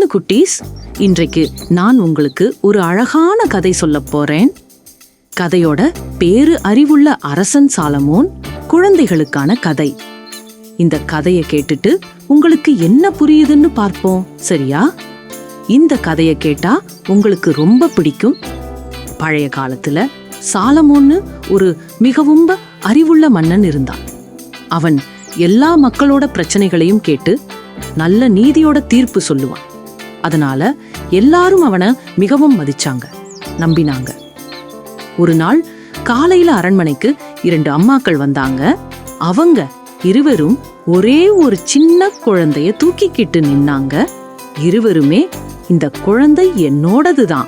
கண்ணு குட்டீஸ் இன்றைக்கு நான் உங்களுக்கு ஒரு அழகான கதை சொல்லப் போறேன். கதையோட பேரு அறிவுள்ள அரசன் சாலமோன் குழந்தைகளுக்கான கதை. இந்த கதையை கேட்டுட்டு உங்களுக்கு என்ன புரியுதுன்னு பார்ப்போம் சரியா? இந்த கதையை கேட்டா உங்களுக்கு ரொம்ப பிடிக்கும். பழைய காலத்துல சாலமோன்னு ஒரு மிகவும் அறிவுள்ள மன்னன் இருந்தான். அவன் எல்லா மக்களோட பிரச்சனைகளையும் கேட்டு நல்ல நீதியோட தீர்ப்பு சொல்லுவான். அதனால எல்லாரும் அவனை மிகவும் மதிச்சாங்க. நம்பினாங்க. ஒரு நாள் காலையில அரண்மனைக்கு இரண்டு அம்மாக்கள் வந்தாங்க. அவங்க இருவரும் ஒரே ஒரு சின்ன குழந்தைய தூக்கிக்கிட்டு நின்னாங்க. இருவருமே இந்த குழந்தை என்னோடதுதான்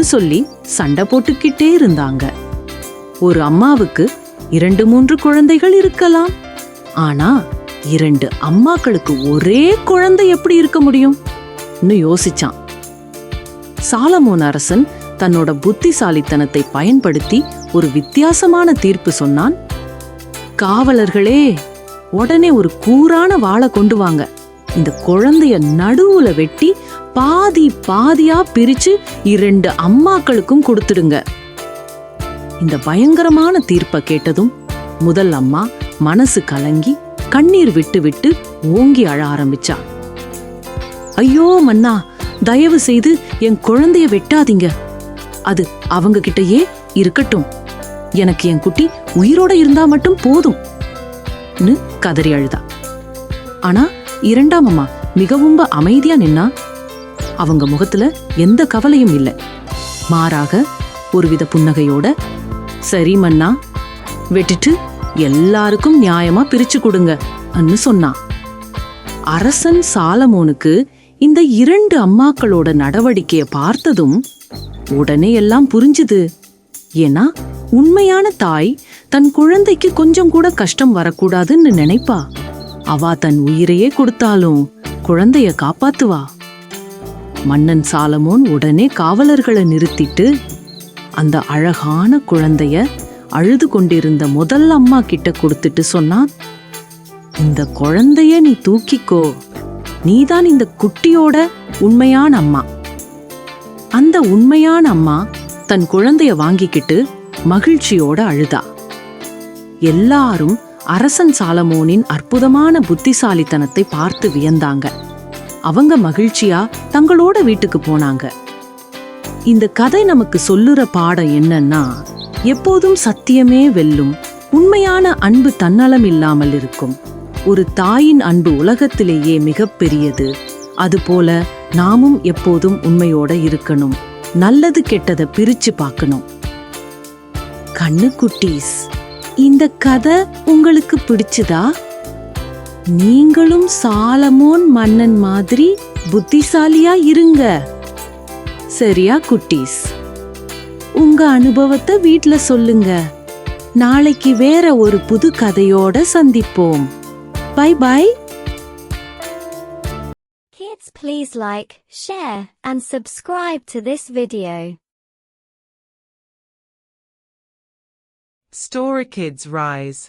சொல்லி சண்டை போட்டுக்கிட்டே இருந்தாங்க. ஒரு அம்மாவுக்கு இரண்டு மூன்று குழந்தைகள் இருக்கலாம். ஆனா இரண்டு அம்மாக்களுக்கு ஒரே குழந்தை எப்படி இருக்க முடியும்? யோசிச்சான். சாலமோன் அரசன் தன்னோட புத்திசாலித்தனத்தை பயன்படுத்தி ஒரு வித்தியாசமான தீர்ப்பு சொன்னான். காவலர்களே உடனே ஒரு கூரான வாழை கொண்டு வாங்க. இந்த குழந்தைய நடுவுல வெட்டி பாதி பாதியா பிரிச்சு இரண்டு அம்மாக்களுக்கும் கொடுத்துடுங்க. இந்த பயங்கரமான தீர்ப்பை கேட்டதும் முதல் அம்மா மனசு கலங்கி கண்ணீர் விட்டு விட்டு ஓங்கி அழ ஆரம்பிச்சா. ஐயோ மன்னா தயவு செய்து என் குழந்தைய வெட்டாதீங்க. அது அவங்க கிட்டயே இருக்கட்டும். எனக்கு என் குட்டி உயிரோட இருந்தா மட்டும் போதும். கதறி அழுதா. ஆனா இரண்டாம் அம்மா மிகவும் அமைதியா நின்னா அவங்க முகத்துல எந்த கவலையும் இல்லை. மாறாக ஒருவித புன்னகையோட சரி மன்னா வெட்டிட்டு எல்லாருக்கும் நியாயமா பிரிச்சு கொடுங்க அன்னு சொன்னான் அரசன் சாலமோனுக்கு இந்த இரண்டு அம்மாக்களோட நடவடிக்கைய பார்த்ததும் உடனே எல்லாம் புரிஞ்சுது. ஏன்னா உண்மையான தாய் தன் குழந்தைக்கு கொஞ்சம் கூட கஷ்டம் வரக்கூடாதுன்னு நினைப்பா. அவா தன் உயிரையே கொடுத்தாலும் குழந்தைய காப்பாத்துவா. மன்னன் சாலமோன் உடனே காவலர்களை நிறுத்திட்டு அந்த அழகான குழந்தைய அழுது கொண்டிருந்த முதல் அம்மா கிட்ட கொடுத்துட்டு சொன்னான் இந்த குழந்தைய நீ தூக்கிக்கோ. நீதான் இந்த குட்டியோட உண்மையான அம்மா. அந்த உண்மையான அம்மா தன் குழந்தைய வாங்கிக்கிட்டு மகிழ்ச்சியோட அழுதா. எல்லாரும் அரசன் சாலமோனின் அற்புதமான புத்திசாலித்தனத்தை பார்த்து வியந்தாங்க. அவங்க மகிழ்ச்சியா தங்களோட வீட்டுக்கு போனாங்க. இந்த கதை நமக்கு சொல்லுற பாடம் என்னன்னா எப்போதும் சத்தியமே வெல்லும் உண்மையான அன்பு தன்னலம் இல்லாமல் இருக்கும். ஒரு தாயின் அன்பு உலகத்திலேயே மிகப்பெரியது அதுபோல நாமும் எப்போதும் உண்மையோட இருக்கணும். நல்லது கெட்டதை பிரிச்சு பார்க்கணும். கண்ணு குட்டீஸ் இந்த கதை உங்களுக்கு பிடிச்சதா? நீங்களும் சாலமோன் மன்னன் மாதிரி புத்திசாலியா இருங்க. சரியா குட்டீஸ்? உங்க அனுபவத்தை வீட்ல சொல்லுங்க. நாளைக்கு வேற ஒரு புது கதையோட சந்திப்போம். Bye bye Kids please like, share and subscribe to this video. Story Kids Rise